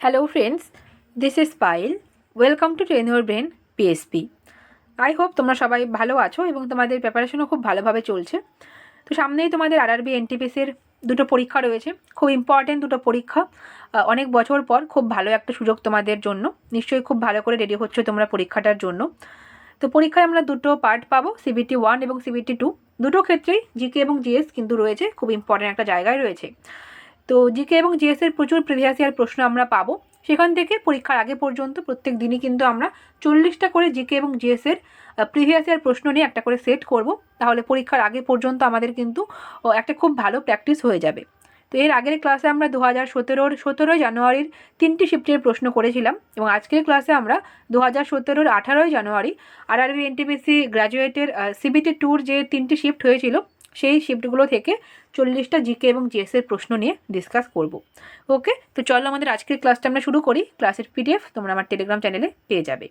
Hello friends, this is Payal. Welcome to Train Your Brain PSP. I hope তোমরা সবাই ভালো আছো এবং তোমাদের প্রিপারেশনও খুব ভালোভাবে চলছে। তো সামনেই তোমাদের আরআরবি এনটিপিসির দুটো পরীক্ষা রয়েছে। খুব ইম্পর্টেন্ট দুটো পরীক্ষা। অনেক বছর পর খুব ভালো একটা সুযোগ তোমাদের জন্য। নিশ্চয়ই খুব ভালো করে রেডি হচ্ছে তোমরা পরীক্ষাটার জন্য। তো পরীক্ষায় আমরা দুটো পার্ট পাবো সিবিটি ওয়ান এবং সিবিটি টু দুটো ক্ষেত্রেই জিকে এবং জিএস কিন্তু রয়েছে। খুব ইম্পর্টেন্ট একটা জায়গায় রয়েছে। তো জিকে এবং জিএস এর প্রচুর প্রিভিয়াস ইয়ার প্রশ্ন আমরা পাবো। সেখান থেকে পরীক্ষার আগে পর্যন্ত প্রত্যেক দিনই কিন্তু আমরা চল্লিশটা করে জিকে এবং জিএস এর প্রিভিয়াস ইয়ার প্রশ্ন নিয়ে একটা করে সেট করব। তাহলে পরীক্ষার আগে পর্যন্ত আমাদের কিন্তু একটা খুব ভালো প্র্যাকটিস হয়ে যাবে। তো এর আগের ক্লাসে আমরা দু হাজার সতেরোর, সতেরোই জানুয়ারির তিনটি শিফটের প্রশ্ন করেছিলাম এবং আজকের ক্লাসে আমরা দু হাজার সতেরোর, আঠারোই জানুয়ারি আর আরআরবি এনটিপিসি গ্র্যাজুয়েটের সিবিটি ট্যুর যে তিনটি শিফট হয়েছিল সেই শিফটগুলো থেকে চল্লিশটা জিকে এবং জিএস এর প্রশ্ন নিয়ে ডিসকাস করব। ওকে তো চলো আমাদের আজকের ক্লাসটা আমরা শুরু করি। ক্লাসের পিডিএফ তোমরা আমার টেলিগ্রাম চ্যানেলে পেয়ে যাবে।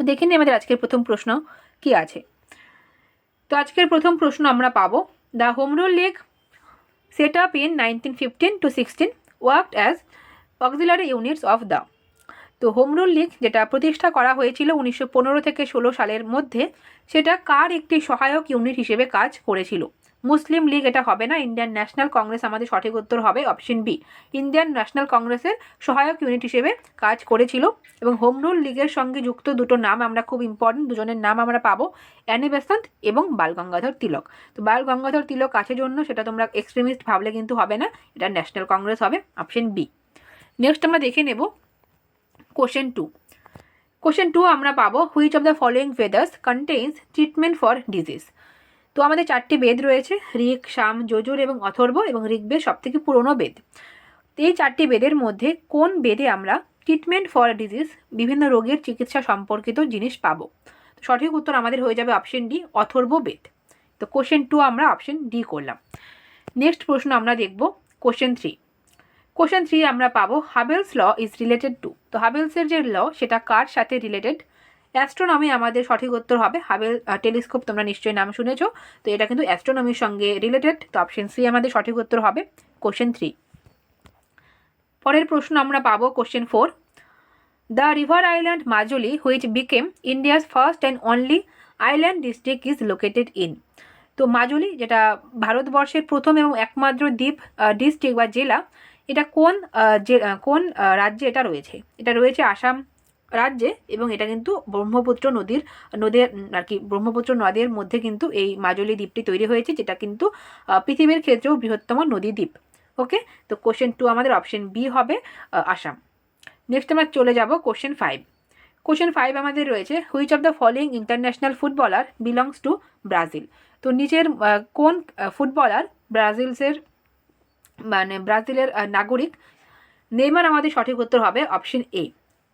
তো দেখে নিই আমাদের আজকের প্রথম প্রশ্ন কি আছে। তো আজকের প্রথম প্রশ্ন আমরা পাবো the home rule league set up in nineteen fifteen to sixteen worked as auxiliary units of the তো হোম রুল লীগ যেটা প্রতিষ্ঠা করা হয়েছিল উনিশশো পনেরো থেকে ষোলো সালের মধ্যে, সেটা কার একটি সহায়ক ইউনিট হিসেবে কাজ করেছিল? মুসলিম লীগ এটা হবে না ইন্ডিয়ান ন্যাশনাল কংগ্রেস আমাদের সঠিক উত্তর হবে অপশন বি ইন্ডিয়ান ন্যাশনাল কংগ্রেসের সহায়ক ইউনিট হিসেবে কাজ করেছিল এবং হোম রুল লীগের সঙ্গে যুক্ত দুটো নাম আমরা খুব ইম্পর্টেন্ট দুজনের নাম আমরা পাবো অ্যানি বেসান্ত এবং বাল গঙ্গাধর তিলক তো বাল গঙ্গাধর তিলক আছে জন্য সেটা তোমরা এক্সট্রিমিস্ট ভাবলে কিন্তু হবে না, এটা ন্যাশনাল কংগ্রেস হবে অপশন বি নেক্সট আমরা দেখে নেব কোশ্চেন টু কোশ্চেন টু আমরা পাবো which of the following Vedas contains treatment for disease তো আমাদের চারটি বেদ রয়েছে, ঋক, সাম, যজুর এবং অথর্ব এবং ঋগ্বেদ সবথেকে পুরনো বেদ। এই চারটি বেদের মধ্যে কোন বেদে আমরা ট্রিটমেন্ট ফর ডিজিজ বিভিন্ন রোগের চিকিৎসা সম্পর্কিত জিনিস পাবো? সঠিক উত্তর আমাদের হয়ে যাবে অপশন ডি অথর্ব বেদ। তো কোশ্চেন টু আমরা অপশন ডি করলাম। নেক্সট প্রশ্ন আমরা দেখব কোশ্চেন থ্রি কোশ্চেন থ্রি আমরা পাবো Hubble's law is related to তো হাবেলসের যে ল সেটা কার সাথে রিলেটেড অ্যাস্ট্রোনমি আমাদের সঠিক উত্তর হবে হাবেল টেলিস্কোপ তোমরা নিশ্চয়ই নাম শুনেছো, তো এটা কিন্তু অ্যাস্ট্রোনমির সঙ্গে রিলেটেড তো অপশন সি আমাদের সঠিক উত্তর হবে কোশ্চেন থ্রি পরের প্রশ্ন আমরা পাবো question four the river island Majuli which became India's first and only island district is located in তো মাজুলি যেটা ভারতবর্ষের প্রথম এবং একমাত্র দ্বীপ ডিস্ট্রিক্ট বা জেলা এটা কোন যে কোন রাজ্যে এটা রয়েছে? এটা রয়েছে আসাম রাজ্যে এবং এটা কিন্তু ব্রহ্মপুত্র নদীর নদীর আর কি, ব্রহ্মপুত্র নদের মধ্যে কিন্তু এই মাজুলি দ্বীপটি তৈরি হয়েছে, যেটা কিন্তু পৃথিবীর ক্ষেত্রেও বৃহত্তম নদী দ্বীপ। ওকে? তো কোশ্চেন টু আমাদের অপশন বি হবে আসাম। নেক্সট আমরা চলে যাব কোশ্চেন ফাইভ কোশ্চেন ফাইভ আমাদের রয়েছে which of the following international footballer belongs to Brazil তো নিচের কোন ফুটবলার ব্রাজিলসের মানে ব্রাজিলের নাগরিক। নেইমার আমাদের সঠিক উত্তর হবে অপশন এ।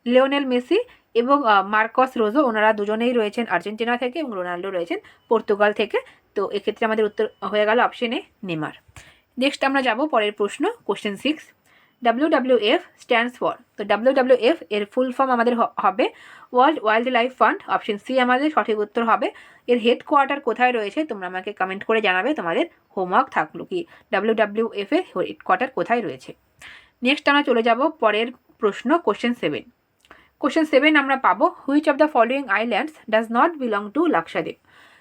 লিওনেল মেসি এবং মার্কস রোজো, ওনারা দুজনেই রয়েছেন আর্জেন্টিনা থেকে এবং রোনাল্ডো রয়েছেন পর্তুগাল থেকে। তো এক্ষেত্রে আমাদের উত্তর হয়ে গেল অপশন এ নেমার নেক্সট আমরা যাব পরের প্রশ্ন question six W W F stands for তো ডাব্লিউ ডাব্লিউ এফ এর ফুল ফর্ম আমাদের হবে world wildlife fund option C আমাদের সঠিক উত্তর হবে। এর হেডকোয়ার্টার কোথায় রয়েছে তোমরা আমাকে কমেন্ট করে জানাবে, তোমাদের হোমওয়ার্ক থাকল কি ডাব্লিউ ডাব্লিউ এফ এর হেডকোয়ার্টার কোথায় রয়েছে। নেক্সট আমরা চলে যাব পরের প্রশ্ন কোশ্চেন সেভেন কোশ্চেন সেভেন আমরা পাবো which of the following islands does not belong to Lakshadweep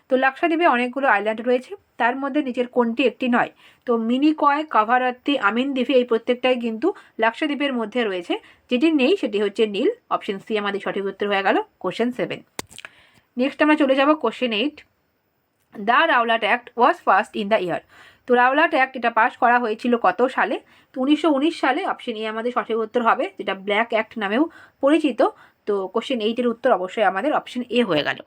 তো লাক্ষাদ্বীপে অনেকগুলো আইল্যান্ড রয়েছে। তার মধ্যে নিচের কোনটি একটি নয়। তো মিনিকয় কাভারাত্তি আমিনদ্বীপে এই প্রত্যেকটাই কিন্তু লাক্ষাদ্বীপের মধ্যে রয়েছে। যেটি নেই, সেটি হচ্ছে নীল। অপশন সি আমাদের সঠিক উত্তর হয়ে গেল কোশ্চেন সেভেন নেক্সট আমরা চলে যাব question eight the Rowlatt act was first in the year তো রাওলাট অ্যাক্ট এটা পাশ করা হয়েছিল কত সালে? তো উনিশশো উনিশ সালে অপশন এ আমাদের সঠিক উত্তর হবে, যেটা ব্ল্যাক অ্যাক্ট নামেও পরিচিত। তো কোশ্চেন এইটের উত্তর অবশ্যই আমাদের অপশন এ হয়ে গেল।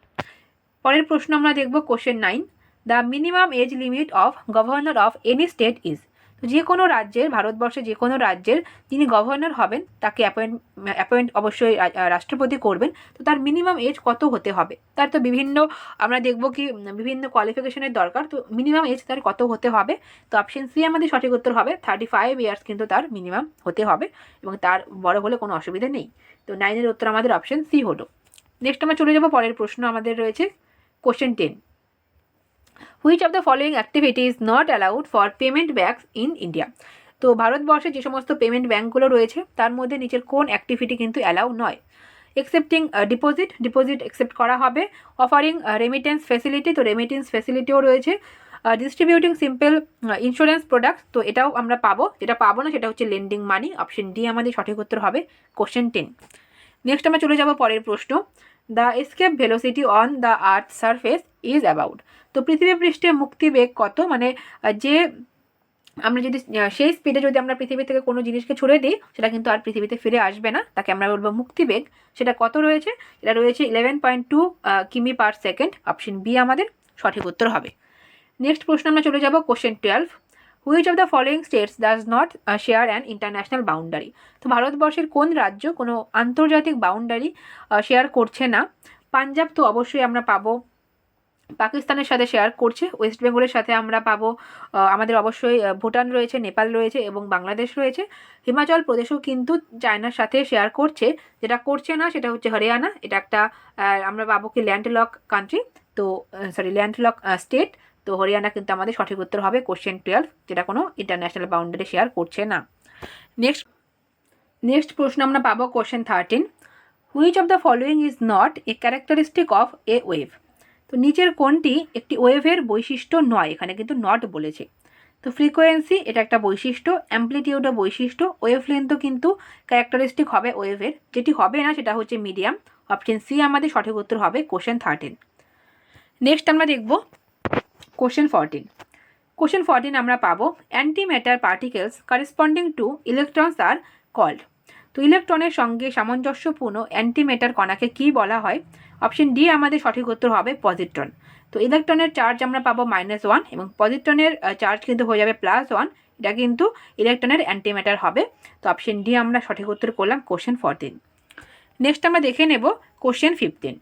পরের প্রশ্ন আমরা দেখব question nine the minimum age limit of governor of any state is তো যে কোনো রাজ্যের, ভারতবর্ষে যে কোনো রাজ্যের যিনি গভর্নর হবেন, তাকে অ্যাপয়েন্ট অ্যাপয়েন্ট অবশ্যই রাষ্ট্রপতি করবেন। তো তার মিনিমাম এজ কত হতে হবে? তার তো বিভিন্ন, আমরা দেখব কি, বিভিন্ন কোয়ালিফিকেশনের দরকার। তো মিনিমাম এজ তার কত হতে হবে? তো অপশন সি আমাদের সঠিক উত্তর হবে থার্টি ফাইভ ইয়ার্স কিন্তু তার মিনিমাম হতে হবে এবং তার বড় হলে কোনো অসুবিধা নেই। তো নাইনের উত্তর আমাদের অপশন সি হলো। নেক্সট আমরা চলে যাব, পরের প্রশ্ন আমাদের রয়েছে। Question ten which of the following activity is not allowed for payment banks in India তো ভারতবর্ষে যে সমস্ত পেমেন্ট ব্যাঙ্কগুলো রয়েছে, তার মধ্যে নিচের কোন অ্যাক্টিভিটি কিন্তু অ্যালাউ নয়। একসেপ্টিং ডিপোজিট ডিপোজিট অ্যাকসেপ্ট করা হবে। অফারিং রেমিটেন্স ফেসিলিটি তো রেমিটেন্স ফেসিলিটিও রয়েছে। ডিস্ট্রিবিউটিং সিম্পল ইন্স্যুরেন্স প্রোডাক্ট তো এটাও আমরা পাবো। যেটা পাবো না, সেটা হচ্ছে লেন্ডিং মানি অপশন ডি আমাদের সঠিক উত্তর হবে কোশ্চেন টেন নেক্সট আমরা চলে যাব পরের প্রশ্ন। The escape velocity on the earth surface is about তো পৃথিবী পৃষ্ঠে মুক্তিবেগ কত? মানে যে আমরা যদি সেই স্পিডে যদি আমরা পৃথিবী থেকে কোনো জিনিসকে ছুড়ে দিই, সেটা কিন্তু আর পৃথিবীতে ফিরে আসবে না। তাকে আমরা বলব মুক্তিবেগ। সেটা কত রয়েছে? এটা রয়েছে ইলেভেন পয়েন্ট টু কিমি পার সেকেন্ড। অপশন বি আমাদের সঠিক উত্তর হবে। নেক্সট প্রশ্ন আমরা চলে যাব question twelve which of the following states does not share an international boundary তো ভারতবর্ষের কোন রাজ্য কোনো আন্তর্জাতিক বাউন্ডারি শেয়ার করছে না? পাঞ্জাব তো অবশ্যই আমরা পাবো। পাকিস্তানের সাথে শেয়ার করছে। ওয়েস্ট বেঙ্গলের সাথে আমরা পাবো। আমাদের অবশ্যই ভুটান রয়েছে, নেপাল রয়েছে এবং বাংলাদেশ রয়েছে। হিমাচল প্রদেশও কিন্তু চায়নার সাথে শেয়ার করছে। যেটা করছে না, সেটা হচ্ছে হরিয়ানা। এটা একটা আমরা পাবো কি ল্যান্ডলক কান্ট্রি তো সরি ল্যান্ডলক স্টেট তো হরিয়ানা কিন্তু আমাদের সঠিক উত্তর হবে কোশ্চেন টুয়েলভ যেটা কোনো ইন্টারন্যাশনাল বাউন্ডারি শেয়ার করছে না। নেক্সট নেক্সট প্রশ্ন আমরা পাবো question thirteen which of the following is not a characteristic of a wave তো নিচের কোনটি একটি ওয়েভের বৈশিষ্ট্য নয়, এখানে কিন্তু নট বলেছে। তো ফ্রিকোয়েন্সি এটা একটা বৈশিষ্ট্য অ্যাম্পলিটিউডও বৈশিষ্ট্য ওয়েভ লেন্থও কিন্তু ক্যারেক্টারিস্টিক হবে ওয়েভের। যেটি হবে না, সেটা হচ্ছে মিডিয়াম অপশন সি আমাদের সঠিক উত্তর হবে কোশ্চেন থার্টিন নেক্সট আমরা দেখব কোশ্চেন ফরটিন কোশ্চেন ফরটিন আমরা পাবো anti matter particles corresponding to electrons are called তো ইলেকট্রনের সঙ্গে সামঞ্জস্যপূর্ণ অ্যান্টি ম্যাটার কণাকে কী বলা হয়? অপশন ডি আমাদের সঠিক উত্তর হবে পজিট্রন তো ইলেকট্রনের চার্জ আমরা পাবো মাইনাস ওয়ান এবং পজিট্রনের চার্জ কিন্তু হয়ে যাবে প্লাস ওয়ান এটা কিন্তু ইলেকট্রনের অ্যান্টিম্যাটার হবে। তো অপশন ডি আমরা সঠিক উত্তর করলাম কোশ্চেন ফোরটিন নেক্সট আমরা দেখে নেব কোশ্চেন ফিফটিন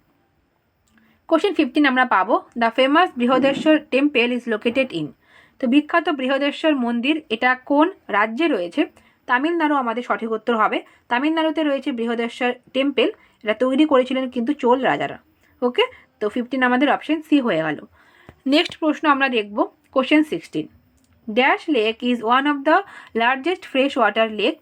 কোশ্চেন ফিফটিন আমরা পাবো the famous Brihadeeswara temple is located in তো বিখ্যাত বৃহদেশ্বর মন্দির এটা কোন রাজ্যে রয়েছে? তামিলনাড়ু আমাদের সঠিক উত্তর হবে। তামিলনাড়ুতে রয়েছে বৃহদেশ্বর টেম্পেল এটা তৈরি করেছিলেন কিন্তু চোল রাজারা। ওকে তো ফিফটিন আমাদের অপশন সি হয়ে গেল। নেক্সট প্রশ্ন আমরা দেখব question sixteen dash lake is one of the largest fresh water lake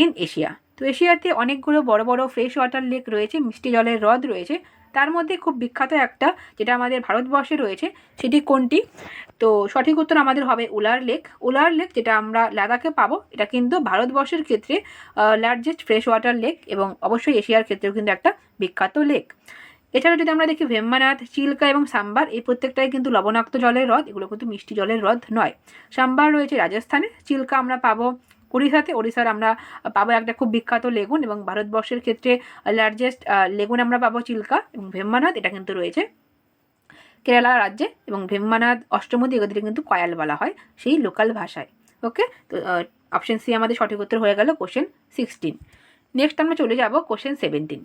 in Asia তো এশিয়াতে অনেকগুলো বড় বড় ফ্রেশ ওয়াটার লেক রয়েছে, মিষ্টি জলের হ্রদ রয়েছে। তার মধ্যে খুব বিখ্যাত একটা, যেটা আমাদের ভারতবর্ষে রয়েছে, সেটি কোনটি? তো সঠিক উত্তর আমাদের হবে উলার লেক। উলার লেক যেটা আমরা লাদাখে পাবো, এটা কিন্তু ভারতবর্ষের ক্ষেত্রে লার্জেস্ট ফ্রেশ ওয়াটার লেক এবং অবশ্যই এশিয়ার ক্ষেত্রেও কিন্তু একটা বিখ্যাত লেক এছাড়া যদি আমরা দেখি ভেম্বানাথ, চিল্কা এবং সাম্বার, এই প্রত্যেকটাই কিন্তু লবণাক্ত জলের হ্রদ, এগুলো কিন্তু মিষ্টি জলের হ্রদ নয়। সাম্বার রয়েছে রাজস্থানে, চিল্কা আমরা পাবো উড়িষ্যাতে ওড়িশার আমরা পাবো একটা খুব বিখ্যাত লেগুন এবং ভারতবর্ষের ক্ষেত্রে লার্জেস্ট লেগুন আমরা পাবো চিল্কা এবং ভেম্বানাথ এটা কিন্তু রয়েছে। কেরালা রাজ্যে এবং ভেম্বানাথ অষ্টমতি এগুলোকে কিন্তু কয়াল বলা হয়, সেই লোকাল ভাষায়। ওকে তো অপশন সি আমাদের সঠিক উত্তর হয়ে গেল কোশ্চেন সিক্সটিন নেক্সট আমরা চলে যাব কোশ্চেন সেভেন্টিন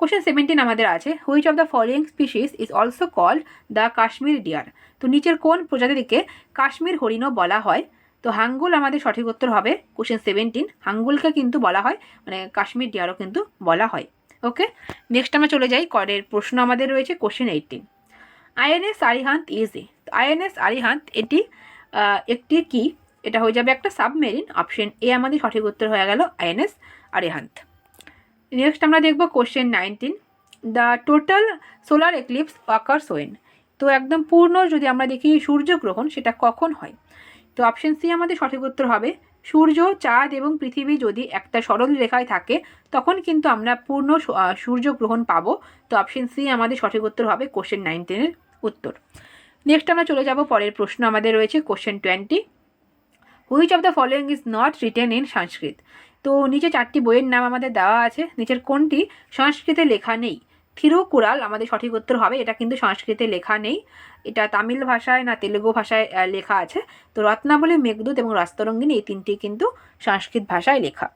কোশ্চেন সেভেন্টিন আমাদের আছে which of the following species is also called the Kashmir deer তো, নিচের কোন প্রজাতিকে কাশ্মীর হরিণও বলা হয়? তো হাঙ্গুল আমাদের সঠিক উত্তর হবে কোশ্চেন সেভেন্টিন হাঙ্গুলকে কিন্তু বলা হয় মানে কাশ্মীর ডিয়ারও কিন্তু বলা হয়। ওকে নেক্সট আমরা চলে যাই, করের প্রশ্ন আমাদের রয়েছে question eighteen INS Arihant is a INS Arihant এটি একটি কি? এটা হয়ে যাবে একটা সাবমেরিন অপশন এ আমাদের সঠিক উত্তর হয়ে গেল আইএনএস আরিহান্ত। নেক্সট আমরা দেখব question nineteen the total solar eclipse occurs when তো একদম পূর্ণ যদি আমরা দেখি সূর্যগ্রহণ, সেটা কখন হয়? তো অপশন সি আমাদের সঠিক উত্তর হবে, সূর্য, চাঁদ এবং পৃথিবী যদি একটা সরল রেখায় থাকে, তখন কিন্তু আমরা পূর্ণ সূর্যগ্রহণ পাবো। তো অপশন সি আমাদের সঠিক উত্তর হবে কোশ্চেন নাইনটিনের উত্তর। নেক্সট আমরা চলে যাব, পরের প্রশ্ন আমাদের রয়েছে question twenty which of the following is not written in Sanskrit তো নিচে চারটি বইয়ের নাম আমাদের দেওয়া আছে, নিচের কোনটি? সংস্কৃতে লেখা নেই। থিরুকুরাল আমাদের সঠিক উত্তর হবে, এটা কিন্তু সংস্কৃতে লেখা নেই। এটা তামিল ভাষায় না তেলেগু ভাষায় লেখা আছে। তো রত্নাবলী, মেঘদূত এবং রাস্তরঙ্গিনী এই তিনটি কিন্তু সংস্কৃত ভাষায় লেখা।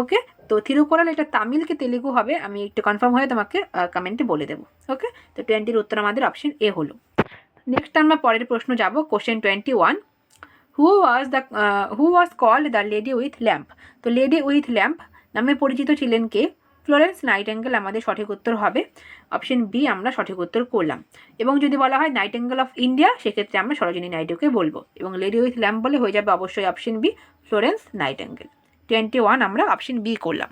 ওকে? তো থিরুকুরাল এটা তামিল কি তেলেগু হবে? আমি একটু কনফার্ম হয়ে তোমাকে কমেন্টে বলে দেবো। ওকে? তো টোয়েন্টির উত্তর আমাদের অপশন এ হলো। নেক্সট আমরা পরের প্রশ্ন যাব question twenty one who was the who was called the lady with lamp তো লেডি উইথ ল্যাম্প নামে পরিচিত ছিলেন কে? ফ্লোরেন্স নাইটেঙ্গেল আমাদের সঠিক উত্তর হবে। অপশন বি আমরা সঠিক উত্তর করলাম। এবং যদি বলা হয় নাইটেঙ্গেল অফ ইন্ডিয়া সেক্ষেত্রে আমরা সরোজিনী নাইডুকে বলব। এবং লেডি উইথ ল্যাম্প বলে হয়ে যাবে অবশ্যই option B Florence Nightingale twenty one আমরা অপশন বি করলাম।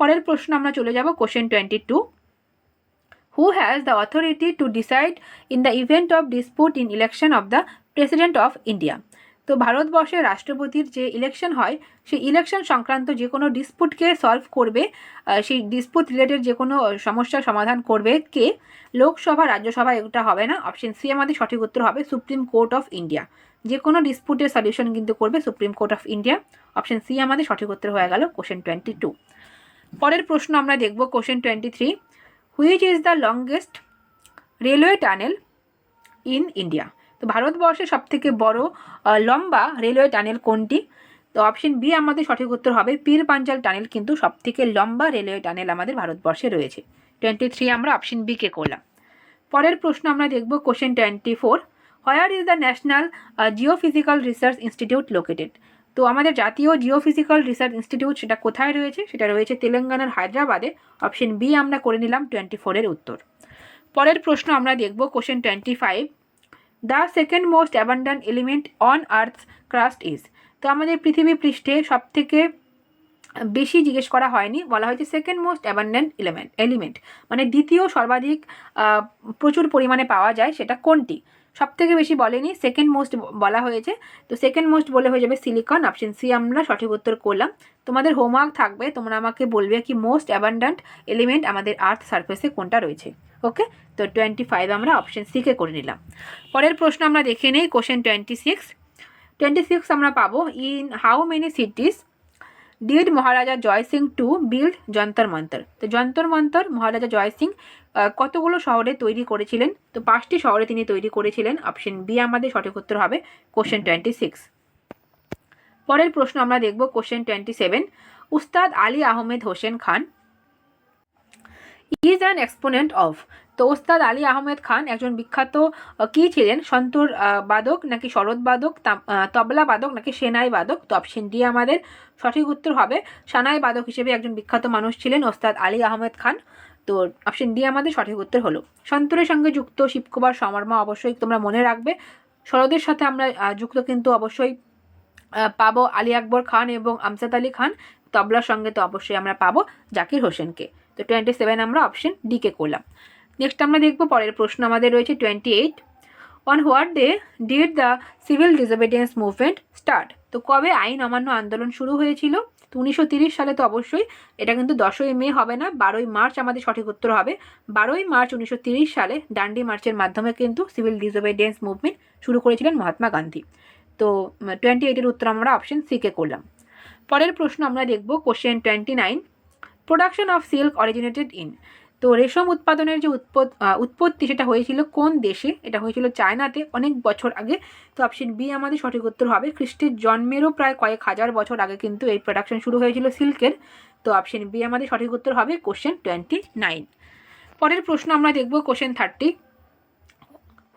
পরের প্রশ্ন আমরা চলে যাব question twenty two who has the authority to decide in the event of dispute in election of the president of India তো ভারতবর্ষে রাষ্ট্রপতির যে ইলেকশন হয়, সেই ইলেকশন সংক্রান্ত যে কোনো ডিসপুটকে সলভ করবে সেই ডিসপুট রিলেটেড যে কোনো সমস্যার সমাধান করবে কে? লোকসভা, রাজ্যসভা এটা হবে না। অপশন সি আমাদের সঠিক উত্তর হবে সুপ্রিম কোর্ট অফ ইন্ডিয়া যে কোনো ডিসপুটের সলিউশন কিন্তু করবে Supreme Court of India option C আমাদের সঠিক উত্তর হয়ে গেল কোশ্চেন টোয়েন্টি টু পরের প্রশ্ন আমরা দেখব question twenty three which is the longest railway tunnel in India তো ভারতবর্ষের সবথেকে বড় লম্বা রেলওয়ে টানেল কোনটি? তো অপশন বি আমাদের সঠিক উত্তর হবে পীর পাঞ্জাল টানেল, কিন্তু সবথেকে লম্বা রেলওয়ে টানেল আমাদের ভারতবর্ষে রয়েছে। টোয়েন্টি থ্রি আমরা অপশন বিকে করলাম। পরের প্রশ্ন আমরা দেখব question twenty four where is the National Geophysical Research Institute located তো আমাদের জাতীয় জিওফিজিক্যাল রিসার্চ ইনস্টিটিউট সেটা কোথায় রয়েছে? সেটা রয়েছে তেলেঙ্গানার হায়দ্রাবাদে। অপশন বি আমরা করে নিলাম টোয়েন্টি ফোরের উত্তর। পরের প্রশ্ন আমরা দেখব question twenty five the second most abundant element on earth crust is তো আমাদের পৃথিবী পৃষ্ঠে সবথেকে বেশি জিজ্ঞেস করা হয়নি, বলা হয়েছে second most abundant element element মানে দ্বিতীয় সর্বাধিক প্রচুর পরিমাণে পাওয়া যায় সেটা কোনটি? সব থেকে বেশি বলেনি সেকেন্ড মোস্ট বলা হয়েছে, তো সেকেন্ড মোস্ট বলে হয়ে যাবে সিলিকন অপশন সি আমরা সঠিক উত্তর করলাম। তোমাদের হোমওয়ার্ক থাকবে, তোমরা আমাকে বলবে কি মোস্ট অ্যাবান্ডান্ট এলিমেন্ট আমাদের আর্থ সারফেসে কোনটা রয়েছে। ওকে তো টোয়েন্টি ফাইভ আমরা অপশন সিকে করে নিলাম। পরের প্রশ্ন আমরা দেখে নেই question twenty six twenty six আমরা পাবো in how many cities did Maharaja Jai Singh to build Jantar Mantar? তো যন্তর মন্তর মহারাজা জয় সিং কতগুলো শহরে তৈরি করেছিলেন? তো পাঁচটি শহরে তিনি তৈরি করেছিলেন। অপশন বি আমাদের সঠিক উত্তর হবে কোশ্চেন টোয়েন্টি সিক্স পরের প্রশ্ন আমরা দেখব question twenty seven Ustad Ali Ahmed Hussain Khan is an exponent of তো ওস্তাদ আলী আহমেদ খান একজন বিখ্যাত কী ছিলেন? সন্তর বাদক নাকি শরৎ বাদক তবলা বাদক নাকি সেনাই বাদক? তো অপশন ডি আমাদের। সঠিক উত্তর হবে সানাই বাদক হিসেবে একজন বিখ্যাত মানুষ ছিলেন ওস্তাদ আলী আহমেদ খান। তো অপশন ডি আমাদের সঠিক উত্তর হলো। সন্তরের সঙ্গে যুক্ত শিবকুমার সমর্মা অবশ্যই তোমরা মনে রাখবে। শরদের সাথে আমরা যুক্ত কিন্তু অবশ্যই পাবো আলী আকবর খান এবং আমজাদ আলী খান। তবলার সঙ্গে তো অবশ্যই আমরা পাবো জাকির হোসেনকে। তো টোয়েন্টি সেভেন আমরা অপশন ডিকে করলাম। নেক্সট আমরা দেখব পরের প্রশ্ন, আমাদের রয়েছে twenty eight on what day did the civil disobedience movement start তো কবে আইন অমান্য আন্দোলন শুরু হয়েছিল? তো উনিশশো সালে তো অবশ্যই, এটা কিন্তু দশই মে হবে না, বারোই মার্চ আমাদের সঠিক উত্তর হবে। বারোই মার্চ উনিশশো সালে ডান্ডি মার্চের মাধ্যমে কিন্তু সিভিল ডিসোবিডিয়েন্স মুভমেন্ট শুরু করেছিলেন মহাত্মা গান্ধী। তো টোয়েন্টি এইটের উত্তর আমরা অপশন সিকে করলাম। পরের প্রশ্ন আমরা দেখব question twenty nine production of silk originated in তো রেশম উৎপাদনের যে উৎপত- উৎপত্তি সেটা হয়েছিল কোন দেশে? এটা হয়েছিল চায়নাতে অনেক বছর আগে। তো অপশন বি আমাদের সঠিক উত্তর হবে। খ্রিস্টের জন্মেরও প্রায় কয়েক হাজার বছর আগে কিন্তু এই প্রোডাকশন শুরু হয়েছিল সিল্কের তো অপশন বি আমাদের সঠিক উত্তর হবে কোশ্চেন টোয়েন্টি নাইন পরের প্রশ্ন আমরা দেখব question thirty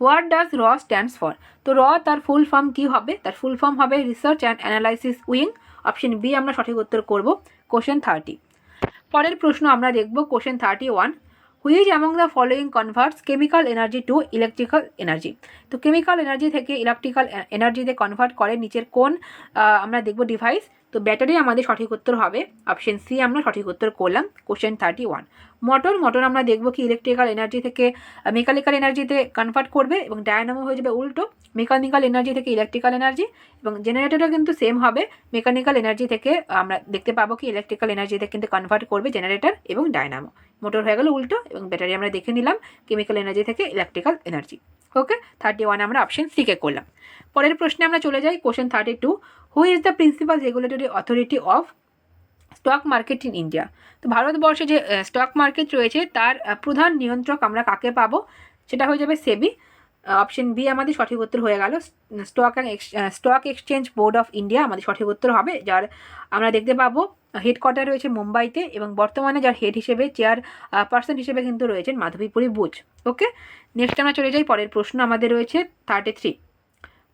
what does R stands for তো র তার ফুল ফর্ম কী হবে? তার ফুল ফর্ম হবে research and analysis wing option B আমরা সঠিক উত্তর করব। কোশ্চেন থার্টি পরের প্রশ্ন আমরা দেখব question thirty one which is among the following converts chemical energy to electrical energy তো কেমিক্যাল এনার্জি থেকে ইলেকট্রিক্যাল এনার্জিতে কনভার্ট করে নিচের কোন আমরা দেখব ডিভাইস তো ব্যাটারি আমাদের সঠিক উত্তর হবে অপশন সি আমরা সঠিক উত্তর করলাম question thirty one motor motor আমরা দেখব কি ইলেকট্রিক্যাল এনার্জি থেকে মেকানিক্যাল এনার্জিতে কনভার্ট করবে এবং ডায়নামো হয়ে যাবে উল্টো। মেকানিক্যাল এনার্জি থেকে ইলেকট্রিক্যাল এনার্জি এবং জেনারেটরও কিন্তু সেম হবে। মেকানিক্যাল এনার্জি থেকে আমরা দেখতে পাবো কি ইলেকট্রিক্যাল এনার্জিতে কিন্তু কনভার্ট করবে জেনারেটর এবং ডায়নামো মোটর হয়ে গেল উল্টো এবং ব্যাটারি আমরা দেখে নিলাম কেমিক্যাল এনার্জি থেকে electrical energy okay thirty one আমরা অপশন সিকে করলাম। পরের প্রশ্নে আমরা চলে যাই question thirty two who is the principal regulatory authority of stock market in India তো ভারতবর্ষে যে স্টক মার্কেট রয়েছে, তার প্রধান নিয়ন্ত্রক আমরা কাকে পাবো? সেটা হয়ে যাবে সেবি। অপশন বি আমাদের সঠিক উত্তর হয়ে গেল। Stock and stock exchange board of India আমাদের সঠিক উত্তর হবে, যার আমরা দেখতে পাবো হেডকোয়ার্টার রয়েছে মুম্বাইতে এবং বর্তমানে যার হেড হিসেবে চেয়ার পার্সন হিসেবে কিন্তু রয়েছেন মাধবীপুরী বুচ ওকে নেক্সট আমরা চলে যাই, পরের প্রশ্ন আমাদের রয়েছে থার্টি থ্রি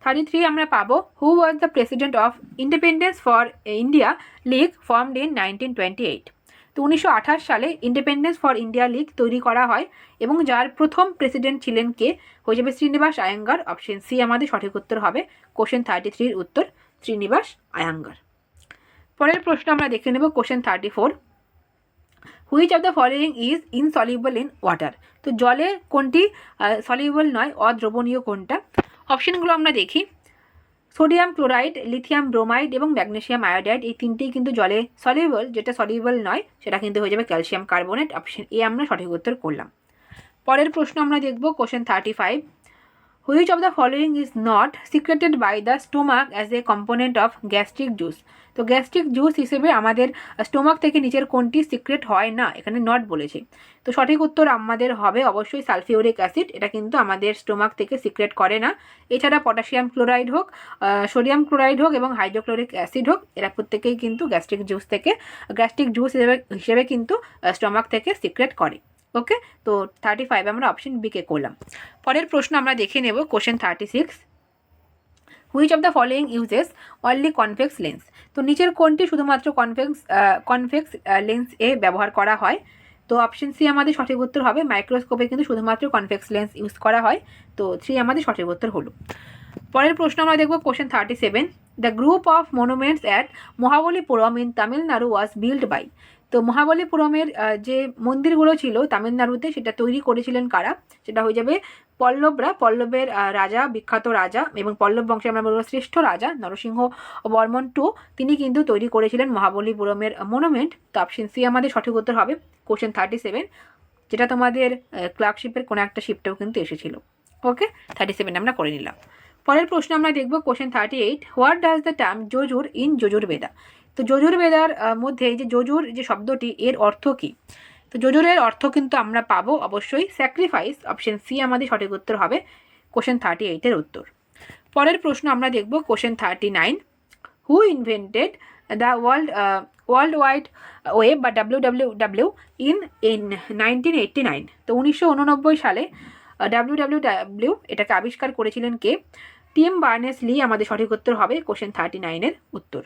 থার্টি থ্রি আমরা পাবো। Who was the president of independence for India league formed in nineteen twenty eight তো উনিশশো আঠাশ সালে ইন্ডিপেন্ডেন্স ফর ইন্ডিয়া লিগ তৈরি করা হয় এবং যার প্রথম প্রেসিডেন্ট ছিলেন কে? হয়ে যাবে শ্রীনিবাস আয়াঙ্গার। অপশন সি আমাদের সঠিক উত্তর হবে। কোশ্চেন থার্টি থ্রির উত্তর শ্রীনিবাস আয়াঙ্গার। পরের প্রশ্ন আমরা দেখে নেব question thirty four which of the following is insoluble in water তো জলে কোনটি সলিউবল নয়, অদ্রবণীয় কোনটা? অপশনগুলো আমরা দেখি। সোডিয়াম ক্লোরাইড, লিথিয়াম ব্রোমাইড এবং ম্যাগনেশিয়াম আয়োডাইড এই তিনটেই কিন্তু জলে সলিউবল যেটা সলিউবল নয়, সেটা কিন্তু হয়ে যাবে ক্যালসিয়াম কার্বোনেট অপশন এ আমরা সঠিক উত্তর করলাম। পরের প্রশ্ন আমরা দেখব question thirty five which of the following is not secreted by the stomach as a component of gastric juice তো গ্যাস্ট্রিক জুস হিসেবে আমাদের স্টোমাক থেকে নিচের কোনটি সিক্রেট হয় না, এখানে নট বলেছে। তো সঠিক উত্তর আমাদের হবে অবশ্যই সালফিউরিক অ্যাসিড, এটা কিন্তু আমাদের স্টোমাক থেকে সিক্রেট করে না। এছাড়া পটাশিয়াম ক্লোরাইড হোক সোডিয়াম ক্লোরাইড হোক এবং হাইড্রোক্লোরিক অ্যাসিড হোক, এরা প্রত্যেকেই কিন্তু গ্যাস্ট্রিক জুস থেকে, গ্যাস্ট্রিক জুস হিসেবে হিসেবে কিন্তু স্টোমাক থেকে সিক্রেট করে। ওকে? তো থার্টি ফাইভ আমরা অপশন বিকে করলাম। পরের প্রশ্ন আমরা দেখে নেব question thirty six which of the following uses only convex lens তো নিচের কোনটি শুধুমাত্র কনভেক্স কনভেক্স লেন্স এ ব্যবহার করা হয়। তো অপশন সি আমাদের সঠিক উত্তর হবে মাইক্রোস্কোপে কিন্তু শুধুমাত্র কনভেক্স লেন্স ইউজ করা হয়। তো থ্রি আমাদের সঠিক উত্তর হলো। পরের প্রশ্ন আমরা দেখব question thirty seven the group of monuments at Mahabalipuram in Tamil Nadu was build by তো মহাবলীপুরমের যে মন্দিরগুলো ছিল তামিলনাড়ুতে সেটা তৈরি করেছিলেন কারা? সেটা হয়ে যাবে পল্লবরা, পল্লবের রাজা, বিখ্যাত রাজা এবং পল্লব বংশে আমরা বলব শ্রেষ্ঠ রাজা নরসিংহ বর্মন টু, তিনি কিন্তু তৈরি করেছিলেন মহাবলীপুরমের মনুমেন্ট তো অপশন সি আমাদের সঠিক উত্তর হবে কোশ্চেন থার্টি সেভেন যেটা তোমাদের ক্লার্কশিপের কোনো একটা শিপটাও কিন্তু এসেছিল। ওকে থার্টি সেভেন আমরা করে নিলাম। পরের প্রশ্ন আমরা দেখব question thirty eight what does the term Yajur in Yajur Veda তো জোজুর বেদার মধ্যে যে জোজুর যে শব্দটি, এর অর্থ কী? তো জোজুরের অর্থ কিন্তু আমরা পাবো অবশ্যই স্যাক্রিফাইস অপশন সি আমাদের সঠিক উত্তর হবে কোশ্চেন থার্টি এইটের উত্তর। পরের প্রশ্ন আমরা দেখব question thirty nine who invented the world world wide web বা W W W in in nineteen eighty nine তো উনিশশো উননব্বই সালে ডাব্লিউ ডাব্লিউ ডাব্লিউ এটাকে আবিষ্কার করেছিলেন কে? টিম বার্নেস লি আমাদের সঠিক উত্তর হবে কোশ্চেন থার্টি নাইনের উত্তর।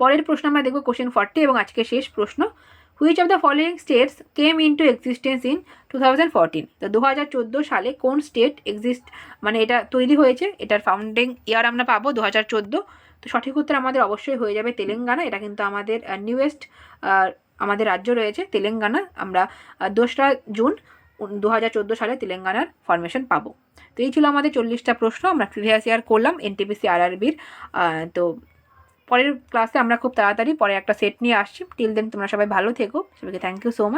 পরের প্রশ্ন আমরা দেখব কোশ্চেন ফর্টি এবং আজকে শেষ প্রশ্ন। Which of the following states came into existence in two thousand fourteen তো দু হাজার চোদ্দ সালে কোন স্টেট এক্সিস্ট মানে এটা তৈরি হয়েছে? এটার ফাউন্ডিং ইয়ার আমরা পাবো দু হাজার চোদ্দ। তো সঠিক উত্তর আমাদের অবশ্যই হয়ে যাবে তেলেঙ্গানা। এটা কিন্তু আমাদের নিউয়েস্ট আমাদের রাজ্য রয়েছে, তেলেঙ্গানা। আমরা দোসরা জুন দু হাজার চোদ্দ সালে তেলেঙ্গানার ফরমেশন পাবো। তো এই ছিল আমাদের চল্লিশটা প্রশ্ন। আমরা প্রিভিয়াস ইয়ার করলাম এনটিপিসি আরআরবির তো পরের ক্লাসে আমরা খুব তাড়াতাড়ি পরে একটা সেট নিয়ে আসছি। টিল দেন তোমরা সবাই ভালো থেকো। সবাইকে থ্যাংক ইউ সো মাচ